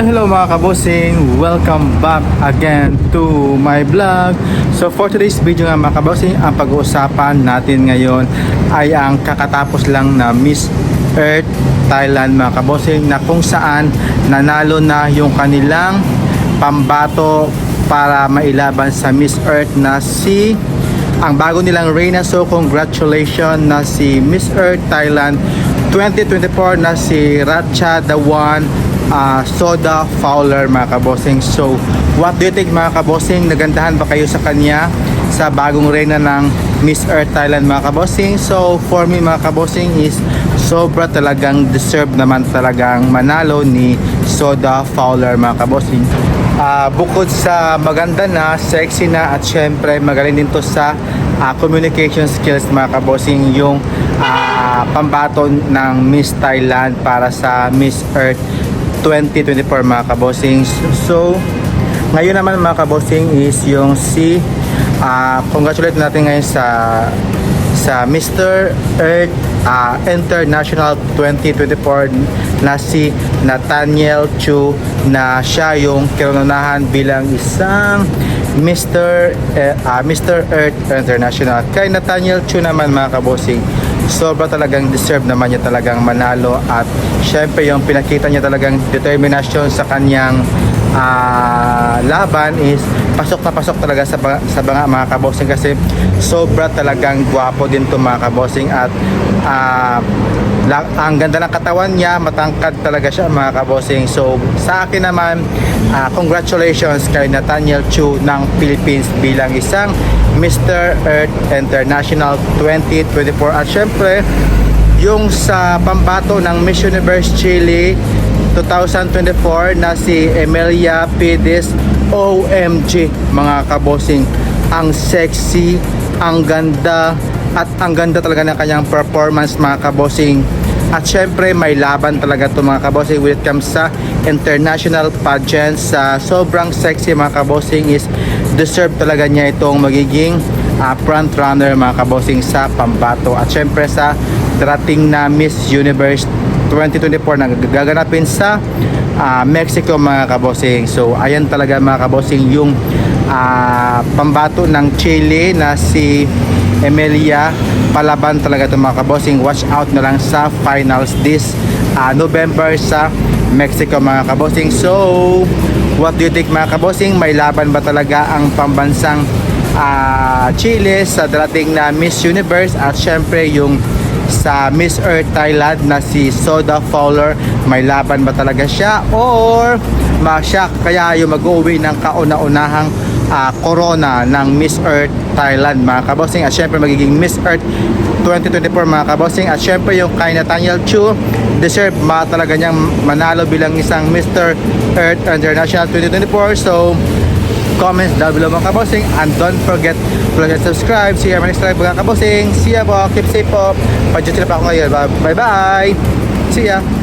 Hello mga kabosing, welcome back again to my vlog. So for today's video nga mga kabosing, ang pag-uusapan natin ngayon ay ang kakatapos lang na Miss Earth Thailand mga kabosing na kung saan nanalo na yung kanilang pambato para mailaban sa Miss Earth na si ang bago nilang Reyna so congratulations na si Miss Earth Thailand 2024 na si Ratcha the Ah, Soda Fowler mga kabosing so what do you think mga kabosing nagandahan ba kayo sa kanya sa bagong Reyna ng Miss Earth Thailand mga kabosing so for me mga kabosing is sobra talagang deserve naman talagang manalo ni Soda Fowler mga kabosing Ah, bukod sa maganda na, sexy na at syempre magaling din to sa ah, communication skills mga kabosing yung ah, pambato ng Miss Thailand para sa Miss Earth 2024 mga kabosing. So, ngayon naman mga kabosing is yung si ah, congratulate natin ngayon sa sa Mr. Earth ah, International 2024 na si Nathaniel Chu na siya yung kinunahan bilang isang Mr. ah, Mr. Earth International. Kay Nathaniel Chu naman mga kabosing, sobra talagang deserve naman niya talagang manalo at syempre yung pinakita niya talagang determinasyon sa kanyang ah, laban is pasok na pasok talaga sa, sa mga, mga kabosing kasi sobra talagang gwapo din to mga kabosing at la- ang ganda ng katawan niya matangkad talaga siya mga kabosing so sa akin naman ah, congratulations kay Nathaniel Chu ng Philippines bilang isang Mr. Earth International 2024 at syempre yung sa pambato ng Miss Universe Chile 2024 na si Emilia Pides OMG mga kabosing ang sexy ang ganda at ang ganda talaga ng kanyang performance mga kabosing at syempre may laban talaga to mga kabosing when it comes sa international pageants sa sobrang sexy mga kabosing is deserve talaga niya itong magiging ah, front runner mga kabosing sa pambato. At syempre sa darating na Miss Universe 2024 na gaganapin sa ah, Mexico mga kabosing so ayan talaga mga kabosing yung ah, pambato ng Chile na si Emilia palaban talaga ito mga kabosing watch out na lang sa finals this ah, November sa Mexico mga kabosing so what do you think mga kabosing may laban ba talaga ang pambansang ah, Chile sa darating na Miss Universe? At syempre yung sa Miss Earth Thailand na si Soda Fowler may laban ba talaga siya? Or ma siya kaya yung mag-uwi ng kauna-unahang ah, corona ng Miss Earth Thailand mga kabosing at syempre magiging Miss Earth 2024 mga kabosing at syempre yung kay Nathaniel Chu deserve ma talaga niyang manalo bilang isang Mr. Earth International 2024 so comments down below mga kabosing and don't forget to like and subscribe. See you next time mga kabosing see ya po. Keep safe po. Pag-duty na pa ako ngayon. Bye bye see ya